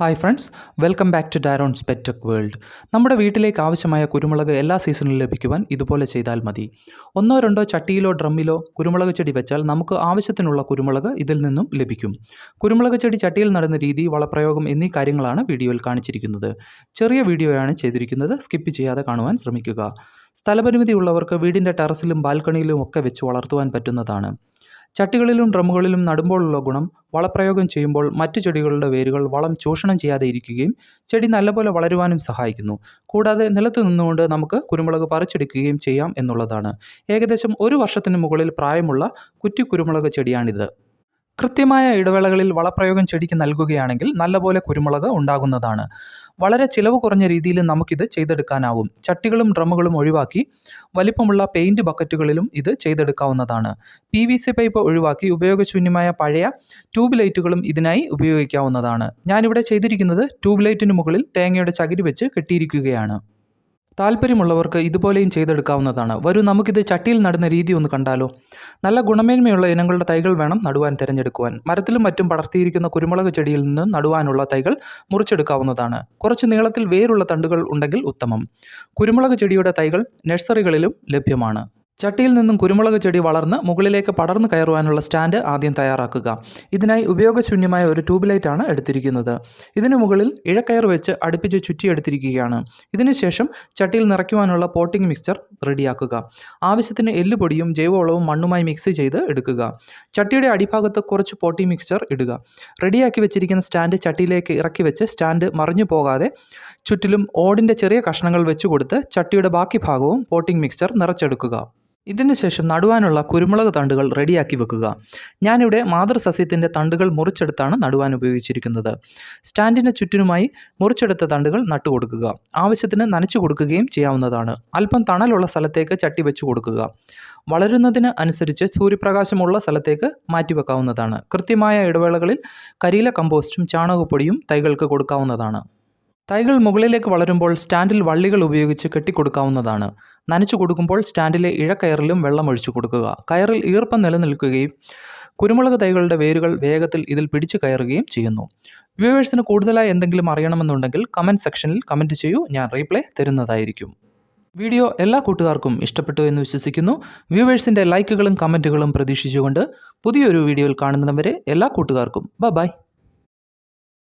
Hi friends welcome back to ഡയറോൺസ് പെറ്റക് world നമ്മുടെ വീട്ടിലേക്ക് ആവശ്യമായ കുരുമുളക് എല്ലാ സീസണിലും ലഭിക്കുവാൻ ഇതുപോലെ ചെയ്താൽ മതി. ഒന്നോ രണ്ടോ ചട്ടിയിലോ ഡ്രമ്മിലോ കുരുമുളക് ചെടി വെച്ചാൽ നമുക്ക് ആവശ്യത്തിനുള്ള കുരുമുളക് ഇതിൽ നിന്നും ലഭിക്കും. കുരുമുളക് ചെടി ചട്ടിയിൽ നടന്ന രീതി വളപ്രയോഗം എന്നീ കാര്യങ്ങളാണ് വീഡിയോയിൽ കാണിച്ചിരിക്കുന്നത്. ചെറിയ വീഡിയോയാണ് ചെയ്തിരിക്കുന്നത് സ്കിപ്പ് ചെയ്യാതെ കാണുവാൻ ശ്രമിക്കുക. സ്ഥലപരിമിതി ഉള്ളവർക്ക് വീടിന്റെ ടെറസിലും ബാൽക്കണിയിലും ഒക്കെ വെച്ച് വളർത്തുവാൻ പറ്റുന്നതാണ്. ചട്ടികളിലും ഡ്രമ്മുകളിലും നടുമ്പോഴുള്ള ഗുണം വളപ്രയോഗം ചെയ്യുമ്പോൾ മറ്റു ചെടികളുടെ വേരുകൾ വളം ചൂഷണം ചെയ്യാതെ ഇരിക്കുകയും ചെടി നല്ലപോലെ വളരുവാനും സഹായിക്കുന്നു. കൂടാതെ നിലത്ത് നിന്നുകൊണ്ട് നമുക്ക് കുരുമുളക് പറിച്ചെടുക്കുകയും ചെയ്യാം എന്നുള്ളതാണ്. ഏകദേശം ഒരു വർഷത്തിന് മുകളിൽ പ്രായമുള്ള കുറ്റി കുരുമുളക് ചെടിയാണിത്. കൃത്യമായ ഇടവേളകളിൽ വളപ്രയോഗം ചെടിക്ക് നൽകുകയാണെങ്കിൽ നല്ലപോലെ കുരുമുളക് ഉണ്ടാകുന്നതാണ്. വളരെ ചിലവ് കുറഞ്ഞ രീതിയിൽ നമുക്കിത് ചെയ്തെടുക്കാനാവും. ചട്ടികളും ഡ്രമ്മുകളും ഒഴിവാക്കി വലിപ്പമുള്ള പെയിന്റ് ബക്കറ്റുകളിലും ഇത് ചെയ്തെടുക്കാവുന്നതാണ്. പി വി സി പൈപ്പ് ഒഴിവാക്കി ഉപയോഗശൂന്യമായ പഴയ ട്യൂബ് ലൈറ്റുകളും ഇതിനായി ഉപയോഗിക്കാവുന്നതാണ്. ഞാനിവിടെ ചെയ്തിരിക്കുന്നത് ട്യൂബ് ലൈറ്റിന് മുകളിൽ തേങ്ങയുടെ ചകിരി വെച്ച് കെട്ടിയിരിക്കുകയാണ്. താല്പര്യമുള്ളവർക്ക് ഇതുപോലെയും ചെയ്തെടുക്കാവുന്നതാണ്. വരൂ നമുക്കിത് ചട്ടിയിൽ നടുന്ന രീതി ഒന്ന് കണ്ടാലോ. നല്ല ഗുണമേന്മയുള്ള ഇനങ്ങളുടെ തൈകൾ വേണം നടുവാൻ തിരഞ്ഞെടുക്കുവാൻ. മരത്തിലും മറ്റും പടർത്തിയിരിക്കുന്ന കുരുമുളക് ചെടിയിൽ നിന്ന് നടുവാനുള്ള തൈകൾ മുറിച്ചെടുക്കാവുന്നതാണ്. കുറച്ച് നീളത്തിൽ വേരുള്ള തണ്ടുകൾ ഉണ്ടെങ്കിൽ ഉത്തമം. കുരുമുളക് ചെടിയുടെ തൈകൾ നഴ്സറികളിലും ലഭ്യമാണ്. ചട്ടിയിൽ നിന്നും കുരുമുളക് ചെടി വളർന്ന് മുകളിലേക്ക് പടർന്നു കയറുവാനുള്ള സ്റ്റാൻഡ് ആദ്യം തയ്യാറാക്കുക. ഇതിനായി ഉപയോഗശൂന്യമായ ഒരു ട്യൂബ് ലൈറ്റാണ് എടുത്തിരിക്കുന്നത്. ഇതിനു മുകളിൽ ഇഴക്കയർ വെച്ച് അടുപ്പിച്ച് ചുറ്റിയെടുത്തിരിക്കുകയാണ്. ഇതിനുശേഷം ചട്ടിയിൽ നിറയ്ക്കുവാനുള്ള പോട്ടിംഗ് മിക്സ്ചർ റെഡിയാക്കുക. ആവശ്യത്തിന് എല്ലുപൊടിയും ജൈവവളവും മണ്ണുമായി മിക്സ് ചെയ്ത് എടുക്കുക. ചട്ടിയുടെ അടിഭാഗത്ത് കുറച്ച് പോട്ടിംഗ് മിക്സ്ചർ ഇടുക. റെഡിയാക്കി വെച്ചിരിക്കുന്ന സ്റ്റാൻഡ് ചട്ടിയിലേക്ക് ഇറക്കി വെച്ച് സ്റ്റാൻഡ് മറിഞ്ഞു പോകാതെ ചുറ്റിലും ഓടിന്റെ ചെറിയ കഷ്ണങ്ങൾ വെച്ച് കൊടുത്ത് ചട്ടിയുടെ ബാക്കി ഭാഗവും പോട്ടിംഗ് മിക്സ്ചർ നിറച്ചെടുക്കുക. ഇതിന് ശേഷം നടുവാനുള്ള കുരുമുളക് തണ്ടുകൾ റെഡിയാക്കി വെക്കുക. ഞാനിവിടെ മാതൃസസ്യത്തിന്റെ തണ്ടുകൾ മുറിച്ചെടുത്താണ് നടുവാൻ ഉപയോഗിച്ചിരിക്കുന്നത്. സ്റ്റാൻഡിന് ചുറ്റിനുമായി മുറിച്ചെടുത്ത തണ്ടുകൾ നട്ടുകൊടുക്കുക. ആവശ്യത്തിന് നനച്ചു കൊടുക്കുകയും ചെയ്യാവുന്നതാണ്. അല്പം തണലുള്ള സ്ഥലത്തേക്ക് ചട്ടി വെച്ചു കൊടുക്കുക. വളരുന്നതിന് അനുസരിച്ച് സൂര്യപ്രകാശമുള്ള സ്ഥലത്തേക്ക് മാറ്റിവെക്കാവുന്നതാണ് കൃത്യമായ ഇടവേളകളിൽ കരിയില കമ്പോസ്റ്റും ചാണകപ്പൊടിയും തൈകൾക്ക് കൊടുക്കാവുന്നതാണ്. തൈകൾ മുകളിലേക്ക് വളരുമ്പോൾ സ്റ്റാൻഡിൽ വള്ളികൾ ഉപയോഗിച്ച് കെട്ടിക്കൊടുക്കാവുന്നതാണ്. നനച്ചു കൊടുക്കുമ്പോൾ സ്റ്റാൻഡിലെ ഇഴക്കയറിലും വെള്ളം ഒഴിച്ചു കൊടുക്കുക. കയറിൽ ഈർപ്പം നിലനിൽക്കുകയും കുരുമുളക് തൈകളുടെ വേരുകൾ വേഗത്തിൽ ഇതിൽ പിടിച്ചു കയറുകയും ചെയ്യുന്നു. വ്യൂവേഴ്സിന് കൂടുതലായി എന്തെങ്കിലും അറിയണമെന്നുണ്ടെങ്കിൽ കമന്റ് സെക്ഷനിൽ കമന്റ് ചെയ്യൂ. ഞാൻ റീപ്ലൈ തരുന്നതായിരിക്കും. വീഡിയോ എല്ലാ കൂട്ടുകാർക്കും ഇഷ്ടപ്പെട്ടു എന്ന് വിശ്വസിക്കുന്നു. വ്യൂവേഴ്സിന്റെ ലൈക്കുകളും കമന്റുകളും പ്രതീക്ഷിച്ചുകൊണ്ട് പുതിയൊരു വീഡിയോയിൽ കാണുന്നവരെ എല്ലാ കൂട്ടുകാർക്കും. ബ ബൈ.